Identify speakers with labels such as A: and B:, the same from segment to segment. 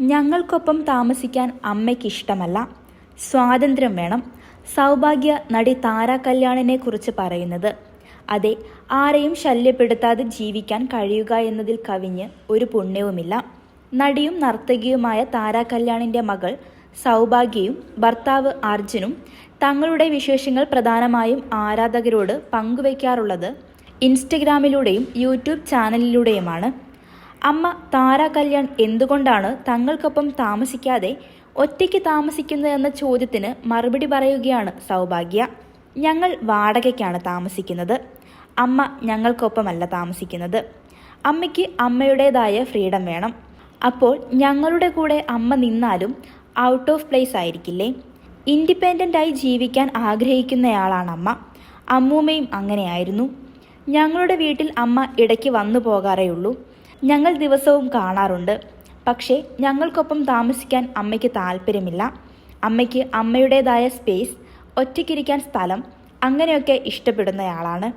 A: ഞങ്ങൾക്കൊപ്പം താമസിക്കാൻ അമ്മയ്ക്ക് ഇഷ്ടമല്ല സ്വാതന്ത്ര്യം വേണം. സൗഭാഗ്യ നടി താര കല്യാണിനെ കുറിച്ച് പറയുന്നത്. അതെ ആരെയും ശല്യപ്പെടുത്താതെ ജീവിക്കാൻ കഴിയുക എന്നതിൽ കവിഞ്ഞ് ഒരു പുണ്യവുമില്ല. നടിയും നർത്തകിയുമായ താര കല്യാണിന്റെ മകൾ സൗഭാഗ്യയും ഭർത്താവ് അർജുനും തങ്ങളുടെ വിശേഷങ്ങൾ പ്രധാനമായും ആരാധകരോട് പങ്കുവയ്ക്കാറുള്ളത് ഇൻസ്റ്റഗ്രാമിലൂടെയും യൂട്യൂബ് ചാനലിലൂടെയുമാണ്. അമ്മ താര കല്യാൺ എന്തുകൊണ്ടാണ് തങ്ങൾക്കൊപ്പം താമസിക്കാതെ ഒറ്റയ്ക്ക് താമസിക്കുന്നതെന്ന ചോദ്യത്തിന് മറുപടി പറയുകയാണ് സൗഭാഗ്യ. ഞങ്ങൾ വാടകയ്ക്കാണ് താമസിക്കുന്നത്. അമ്മ ഞങ്ങൾക്കൊപ്പമല്ല താമസിക്കുന്നത്. അമ്മയ്ക്ക് അമ്മയുടേതായ ഫ്രീഡം വേണം. അപ്പോൾ ഞങ്ങളുടെ കൂടെ അമ്മ നിന്നാലും ഔട്ട് ഓഫ് പ്ലേസ് ആയിരിക്കില്ലേ? ഇൻഡിപെൻഡന്റായി ജീവിക്കാൻ ആഗ്രഹിക്കുന്നയാളാണ് അമ്മ. അമ്മൂമ്മയും അങ്ങനെയായിരുന്നു. ഞങ്ങളുടെ വീട്ടിൽ അമ്മ ഇടയ്ക്ക് വന്നു പോകാറേ ഉള്ളൂ ഞങ്ങൾ ദിവസവും കാണാറുണ്ട്. പക്ഷേ ഞങ്ങൾക്കൊപ്പം താമസിക്കാൻ അമ്മയ്ക്ക് താല്പര്യമില്ല അമ്മയ്ക്ക് അമ്മയുടേതായ സ്പേസ് ഒറ്റയ്ക്കിരിക്കാൻ സ്ഥലം അങ്ങനെയൊക്കെ ഇഷ്ടപ്പെടുന്നയാളാണ്.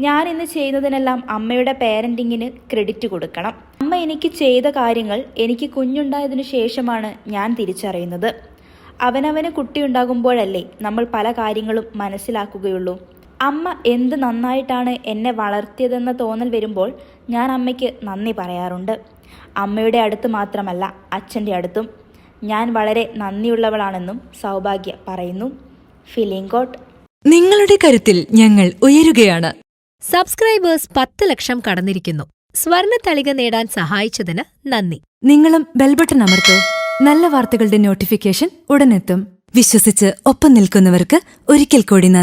A: ഞാൻ ഇന്ന് ചെയ്യുന്നതിനെല്ലാം അമ്മയുടെ പേരന്റിങ്ങിന് ക്രെഡിറ്റ് കൊടുക്കണം. അമ്മ എനിക്ക് ചെയ്ത കാര്യങ്ങൾ എനിക്ക് കുഞ്ഞുണ്ടായതിനു ശേഷമാണ് ഞാൻ തിരിച്ചറിയുന്നത്. അവനവന് കുട്ടിയുണ്ടാകുമ്പോഴല്ലേ നമ്മൾ പല കാര്യങ്ങളും മനസ്സിലാക്കുകയുള്ളൂ. അമ്മ എന്ത് നന്നായിട്ടാണ് എന്നെ വളർത്തിയതെന്ന തോന്നൽ വരുമ്പോൾ ഞാൻ അമ്മയ്ക്ക് നന്ദി പറയാറുണ്ട്. അമ്മയുടെ അടുത്ത് മാത്രമല്ല അച്ഛന്റെ അടുത്തും. ഞാൻ വളരെ നന്ദിയുള്ളവളാണെന്നും സൗഭാഗ്യ പറയുന്നു. ഫിലിംഗ് കോട്ട്.
B: നിങ്ങളുടെ കരുത്തിൽ ഞങ്ങൾ ഉയരുകയാണ്.
C: സബ്സ്ക്രൈബേഴ്സ് പത്ത് ലക്ഷം കടന്നിരിക്കുന്നു. സ്വർണ തളിക നേടാൻ സഹായിച്ചതിന് നന്ദി.
B: നിങ്ങളും ബെൽബട്ടൺ അമർത്തോ. നല്ല വാർത്തകളുടെ നോട്ടിഫിക്കേഷൻ ഉടനെത്തും. വിശ്വസിച്ച് ഒപ്പം നിൽക്കുന്നവർക്ക് ഒരിക്കൽ കൂടി നന്ദി.